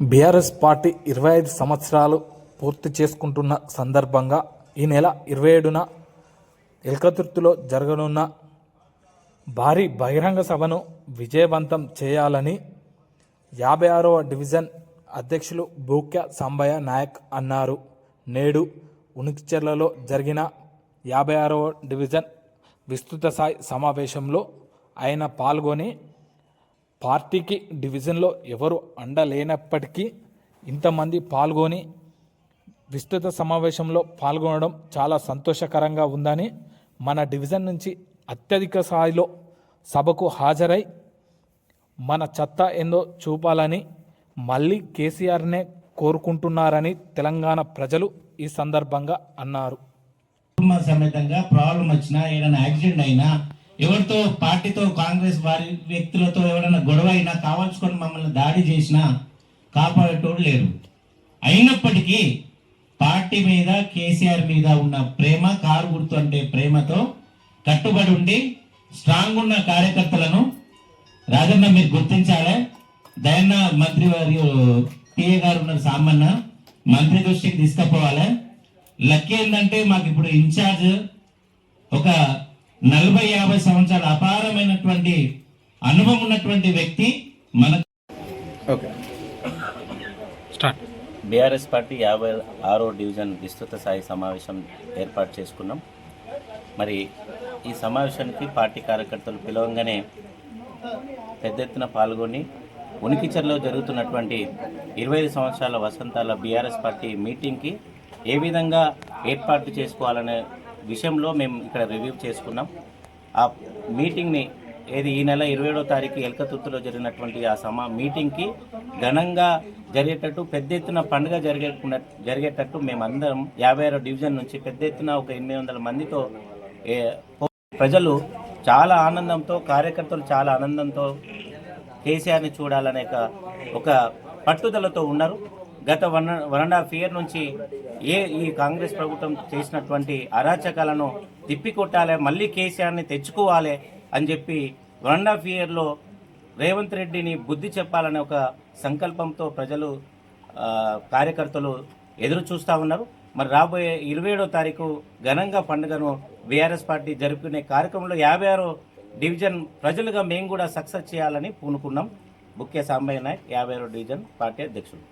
BRS party ఇరవై ఐదు సంవత్సరాలు పూర్తి చేసుకుంటున్న సందర్భంగా ఈ నెల ఇరవై ఏడున ఎల్కతుర్తిలో జరగనున్న భారీ బహిరంగ సభను విజయవంతం చేయాలని యాభై ఆరవ డివిజన్ అధ్యక్షులు బూక్య సాంబయ్య నాయక్ అన్నారు. నేడు ఉనికిచెర్లలో జరిగిన యాభై ఆరవ డివిజన్ విస్తృత స్థాయి సమావేశంలో ఆయన పాల్గొని పార్టీకి డివిజన్లో ఎవరు అండలేనప్పటికీ ఇంతమంది పాల్గొని విస్తృత సమావేశంలో పాల్గొనడం చాలా సంతోషకరంగా ఉందని మన డివిజన్ నుంచి అత్యధిక స్థాయిలో సభకు హాజరై మన చెత్త ఏందో చూపాలని మళ్ళీ కేసీఆర్నే కోరుకుంటున్నారని తెలంగాణ ప్రజలు ఈ సందర్భంగా అన్నారు. కుటుంబ సమేతంగా ప్రాబ్లం వచ్చినా ఏదైనా యాక్సిడెంట్ అయినా ఎవరితో పార్టీతో కాంగ్రెస్ వారి వ్యక్తులతో ఎవరైనా గొడవ అయినా కావాల్సుకొని మమ్మల్ని దాడి చేసినా కాపాడేటోడు లేరు. అయినప్పటికీ పార్టీ మీద కేసీఆర్ మీద ఉన్న ప్రేమ కారు గుర్తు అంటే ప్రేమతో కట్టుబడి ఉండి స్ట్రాంగ్ ఉన్న కార్యకర్తలను రాజన్న మీరు గుర్తించాలే. దయన్న మంత్రి వారి పిఏ గారు ఉన్నారు సామన్న మంత్రి దృష్టికి తీసుకుపోవాలి. లక్కీ ఏంటంటే మాకు ఇప్పుడు ఇన్ఛార్జ్ ఒక నలభై యాభై సంవత్సరాల అపారమైనటువంటి అనుభవం ఉన్నటువంటి వ్యక్తి మన బీఆర్ఎస్ పార్టీ యాభై ఆరో డివిజన్ విస్తృత స్థాయి సమావేశం ఏర్పాటు చేసుకున్నాం. మరి ఈ సమావేశానికి పార్టీ కార్యకర్తలు పిలవంగానే పెద్ద ఎత్తున పాల్గొని ఉనికిచర్లో జరుగుతున్నటువంటి ఇరవై ఐదు సంవత్సరాల వసంతాల బీఆర్ఎస్ పార్టీ మీటింగ్కి ఏ విధంగా ఏర్పాటు చేసుకోవాలనే విషయంలో మేము ఇక్కడ రివ్యూ చేసుకున్నాం. ఆ మీటింగ్ని ఏది ఈ నెల ఇరవై ఏడో తారీఖు ఎల్కతుత్తులో జరిగినటువంటి ఆ సమా మీటింగ్కి ఘనంగా జరిగేటట్టు పెద్ద ఎత్తున పండుగ జరిగే జరిగేటట్టు మేమందరం యాభై ఆరో డివిజన్ నుంచి పెద్ద ఎత్తున ఒక ఎనిమిది వందల మందితో ప్రజలు చాలా ఆనందంతో కార్యకర్తలు చాలా ఆనందంతో కేసీఆర్ని చూడాలనే ఒక- ఒక పట్టుదలతో ఉన్నారు. గత one one and half year నుంచి ఏ ఈ కాంగ్రెస్ ప్రభుత్వం చేసినటువంటి అరాచకాలను తిప్పికొట్టాలి మళ్ళీ కేసీఆర్ని తెచ్చుకోవాలి అని చెప్పి వన్ అండ్ హాఫ్ ఇయర్లో రేవంత్ రెడ్డిని బుద్ధి చెప్పాలనే ఒక సంకల్పంతో ప్రజలు కార్యకర్తలు ఎదురు చూస్తూ ఉన్నారు. మరి రాబోయే ఇరవై ఏడో తారీఖు ఘనంగా పండుగను బీఆర్ఎస్ పార్టీ జరుపుకునే కార్యక్రమంలో యాభై ఆరో డివిజన్ ప్రజలుగా మేము కూడా సక్సెస్ చేయాలని పూనుకున్నాం. బుక్కే సాంబయ్య నాయక్ యాభై ఆరో డివిజన్ పార్టీ అధ్యక్షుడు